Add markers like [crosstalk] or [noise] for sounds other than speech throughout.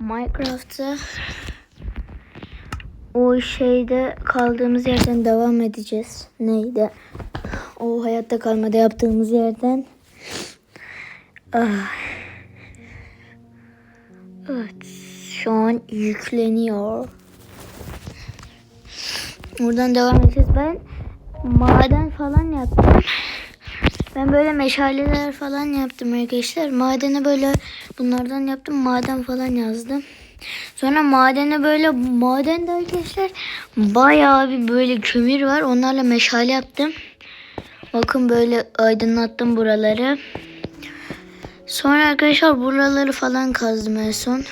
Minecraft'ta o şeyde kaldığımız yerden devam edeceğiz. Neydi? O hayatta kalmada yaptığımız yerden. Ah. Evet. Şu an yükleniyor. Buradan devam edeceğiz. Ben maden falan yaptım. Ben böyle meşaleler falan yaptım arkadaşlar. Madene böyle bunlardan yaptım. Maden falan yazdım. Sonra madene böyle madende arkadaşlar bayağı bir böyle kömür var. Onlarla meşale yaptım. Bakın böyle aydınlattım buraları. Sonra arkadaşlar buraları falan kazdım en son.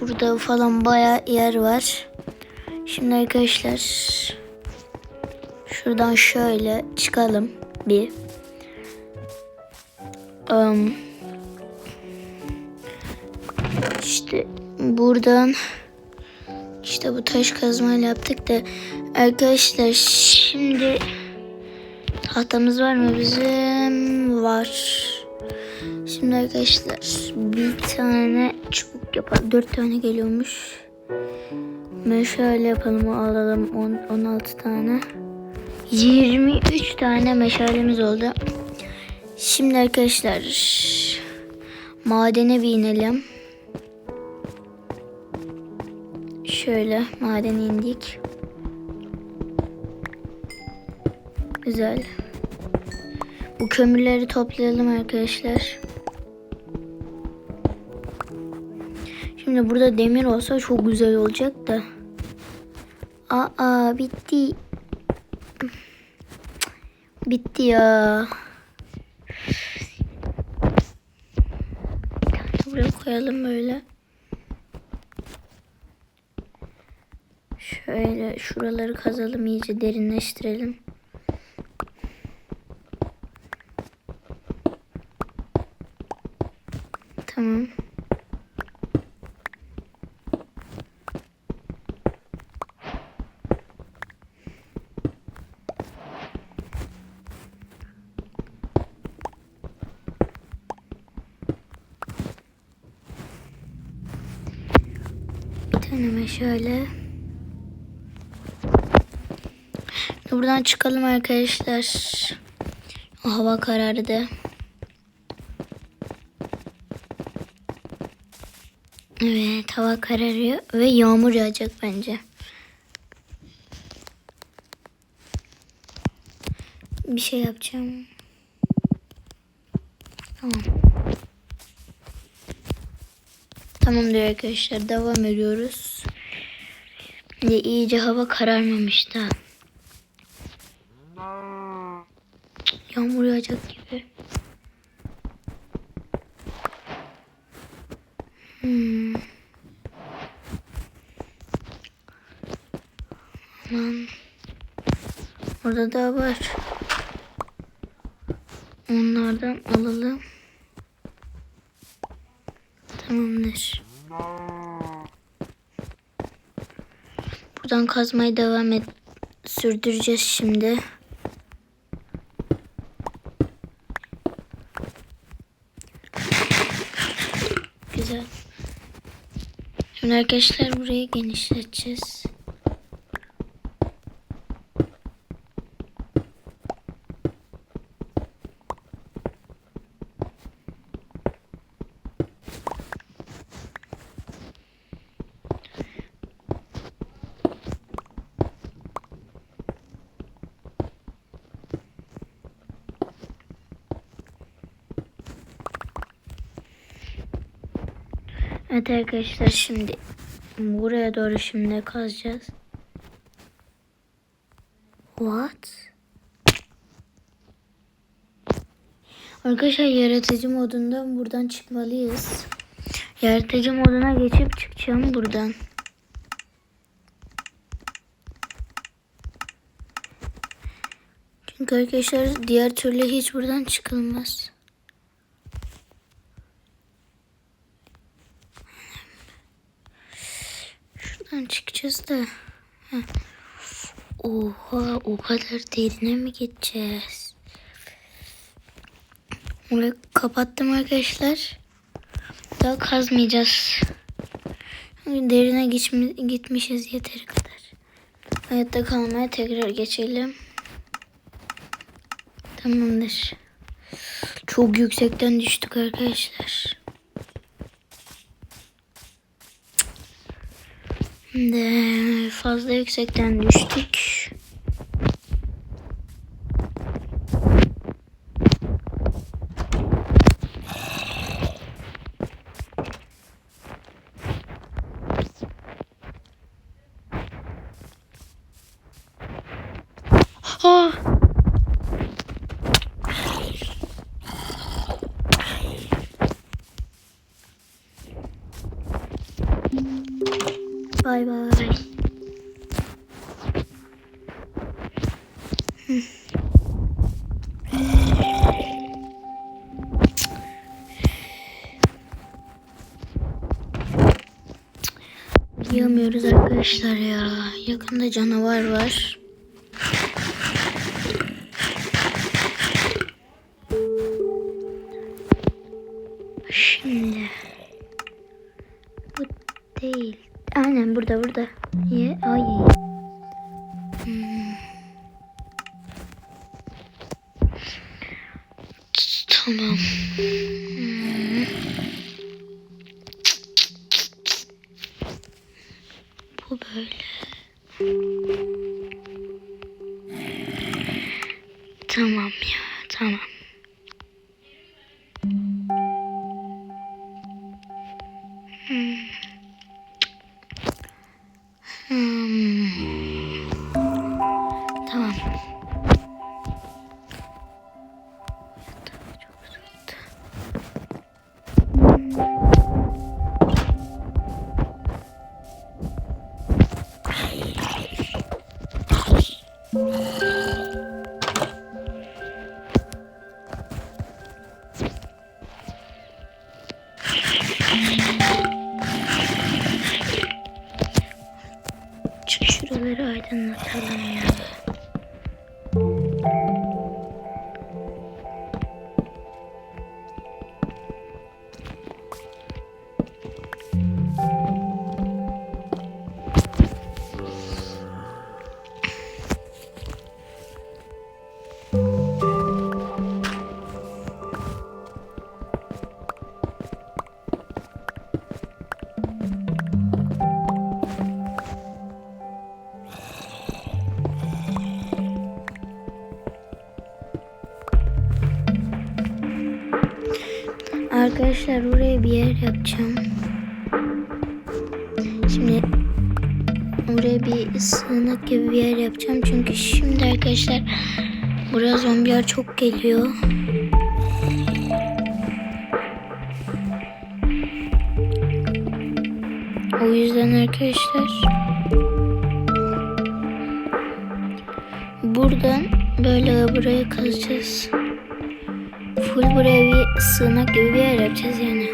Burada falan bayağı yer var. Şimdi arkadaşlar şuradan şöyle çıkalım bir. Um, işte buradan işte bu taş kazmayla yaptık da arkadaşlar şimdi tahtamız var mı bizim? Var. Şimdi arkadaşlar bir tane çubuk yapalım. Dört tane geliyormuş. Meşale yapalım alalım 10, 16 tane. 23 tane meşalemiz oldu. Şimdi arkadaşlar madene bir inelim. Şöyle madene indik. Güzel. Bu kömürleri toplayalım arkadaşlar. Şimdi burada demir olsa çok güzel olacak da. Aa bitti. Bitti ya. Buraya koyalım böyle. Şöyle şuraları kazalım iyice derinleştirelim. Tamam. Tane meşale. Buradan çıkalım arkadaşlar. Hava karardı. Evet hava kararıyor ve yağmur yağacak bence. Bir şey yapacağım. Tamam. Tamamdır arkadaşlar devam ediyoruz. Şimdi iyice hava kararmamış da. Yağmur yağacak gibi. Hmm. Aman. Orada da var. Onlardan alalım. Tamamdır. Buradan kazmaya devam et. Sürdüreceğiz şimdi. Güzel. Şimdi arkadaşlar burayı genişleteceğiz. Evet arkadaşlar şimdi buraya doğru şimdi kazacağız. What? Arkadaşlar yaratıcı modundan buradan çıkmalıyız. Yaratıcı moduna geçip çıkacağım buradan. Çünkü arkadaşlar diğer türlü hiç buradan çıkılmaz. Şuradan çıkacağız da. Heh. Oha o kadar derine mi gideceğiz? Orayı kapattım arkadaşlar. daha kazmayacağız. Derine geçmi- gitmişiz yeteri kadar. Hayatta kalmaya tekrar geçelim. Tamamdır. Çok yüksekten düştük arkadaşlar. Şimdi fazla yüksekten düştük. Arkadaşlar ya. Yakında canavar var. Şimdi bu değil. Aynen burada burada. Ye ay. Şuraları aydınlatalım ya. Arkadaşlar buraya bir yer yapacağım. Şimdi oraya bir sığınak gibi bir yer yapacağım. Çünkü şimdi arkadaşlar buraya zombiler çok geliyor. O yüzden arkadaşlar buradan böyle buraya kazacağız. Full buraya bir sığınak gibi bir yer yapacağız yani.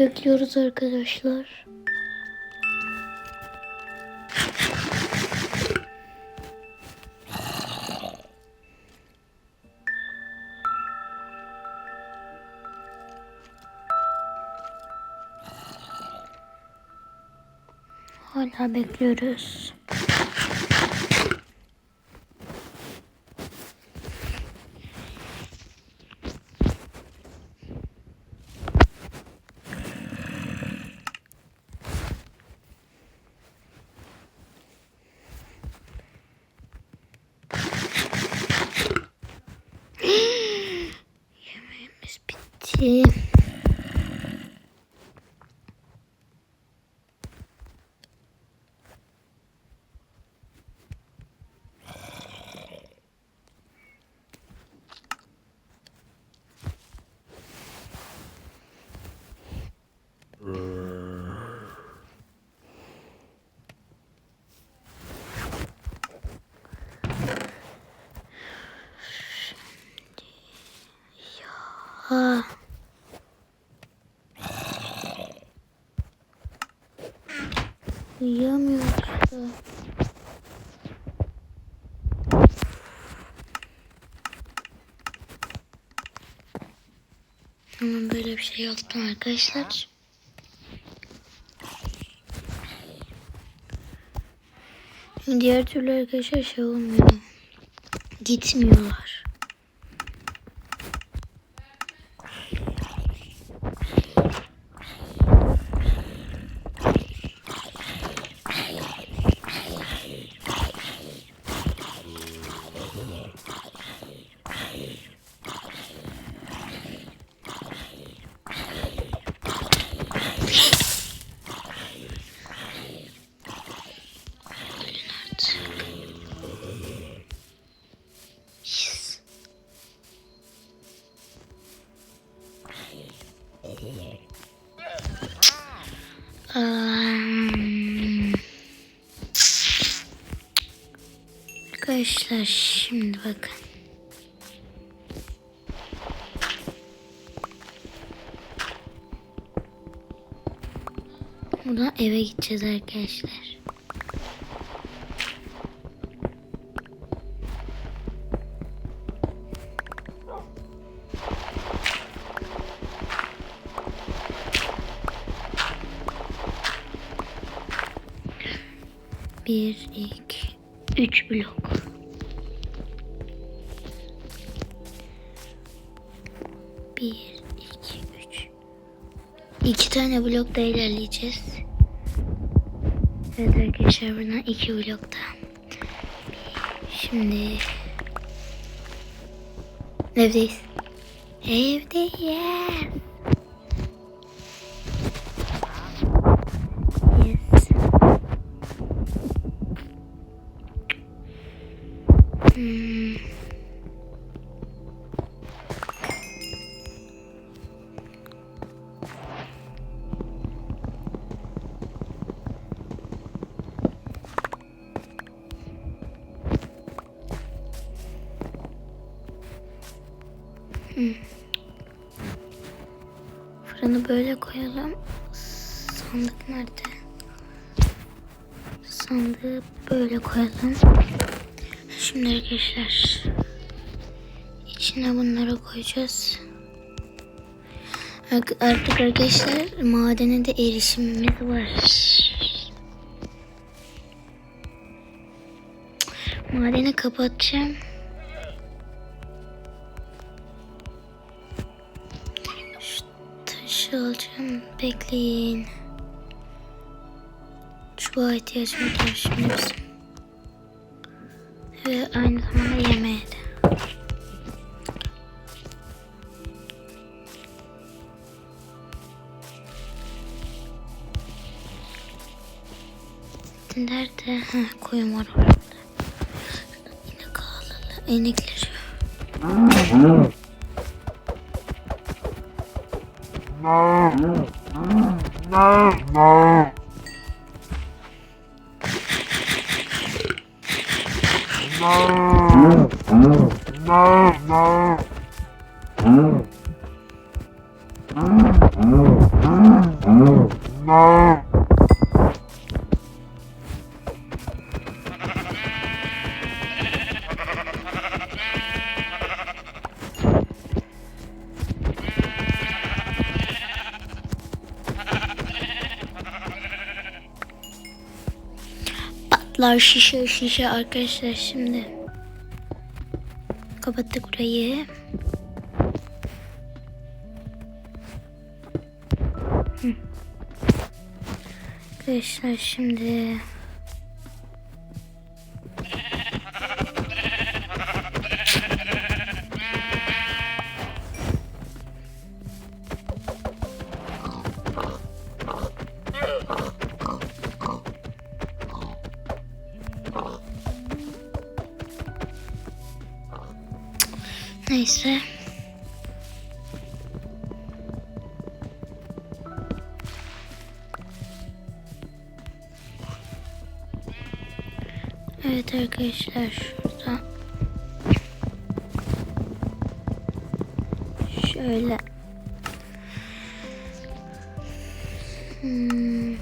Bekliyoruz arkadaşlar. Hala bekliyoruz. Yemeğimiz bitti. Ha. Uyuyamıyoruz da. Hemen böyle bir şey yaptım arkadaşlar. Diğer türlü arkadaşlar şey olmuyor. Gitmiyorlar. Arkadaşlar şimdi bakın. Buradan eve gideceğiz arkadaşlar. Bir, iki, üç blok. Bir, iki, üç. İki tane blokta ilerleyeceğiz. Evet arkadaşlar buradan iki blokta. Şimdi evdeyiz. Evdeyiz. Koyalım. Şimdi arkadaşlar içine bunları koyacağız. Ar- Artık arkadaşlar madene de erişimimiz var. Madeni kapatacağım. Şu taşı alacağım. Bekleyin. Çubuğa ihtiyacım var şimdi bizim ve aynı zamanda yemeğe de. Nerede? Ha, koyun var orada. İnek ağlalı. İnekler. No, no, no. 아. Patlar şişe şişe arkadaşlar şimdi. Kapattık burayı. Hı. Arkadaşlar şimdi neyse. Evet arkadaşlar şurada şöyle hmm,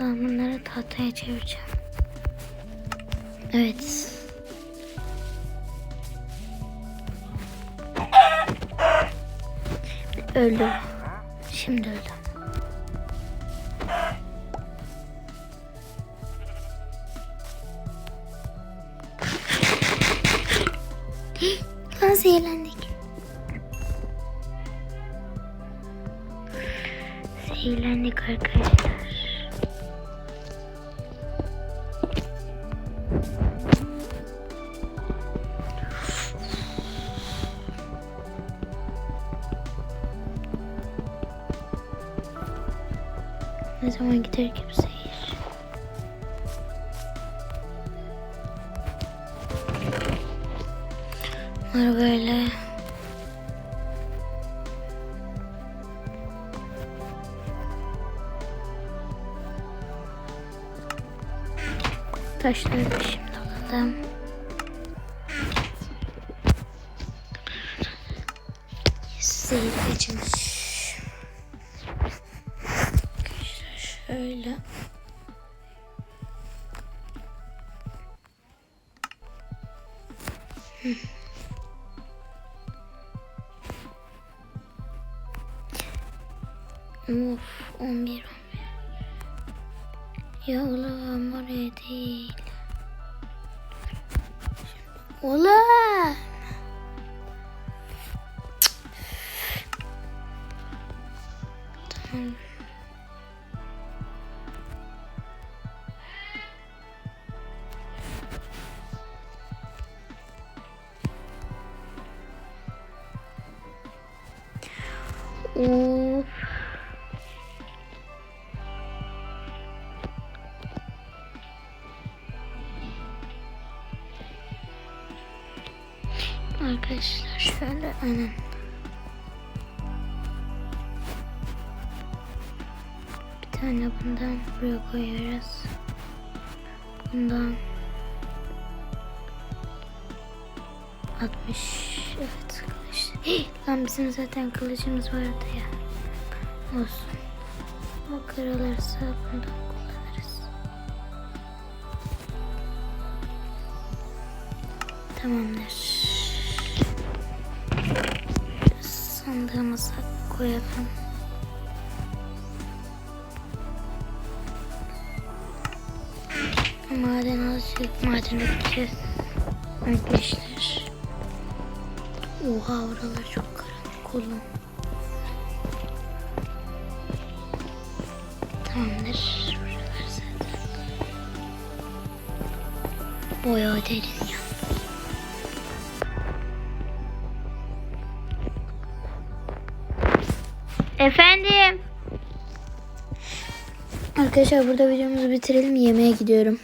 ben bunları tahtaya çevireceğim. Evet. Öldü. Şimdi öldü. Bunlar böyle taşları şimdi alalım. Zehir kaçmış. Of 11 11. Ya oğlum oraya değil. Oğlum. Arkadaşlar şöyle aynen. Bir tane bundan buraya koyuyoruz. Bundan 60 evet kılıç. [gasps] Lan bizim zaten kılıcımız vardı ya. Olsun. O kırılırsa bundan kullanırız. Tamamdır. Sandığımıza koyalım. Maden alacak. Madene gideceğiz. Arkadaşlar. Oha oralar çok karanlık oğlum. Tamamdır. Buralar zaten. Bayağı derin ya. Efendim. Arkadaşlar burada videomuzu bitirelim. Yemeğe gidiyorum.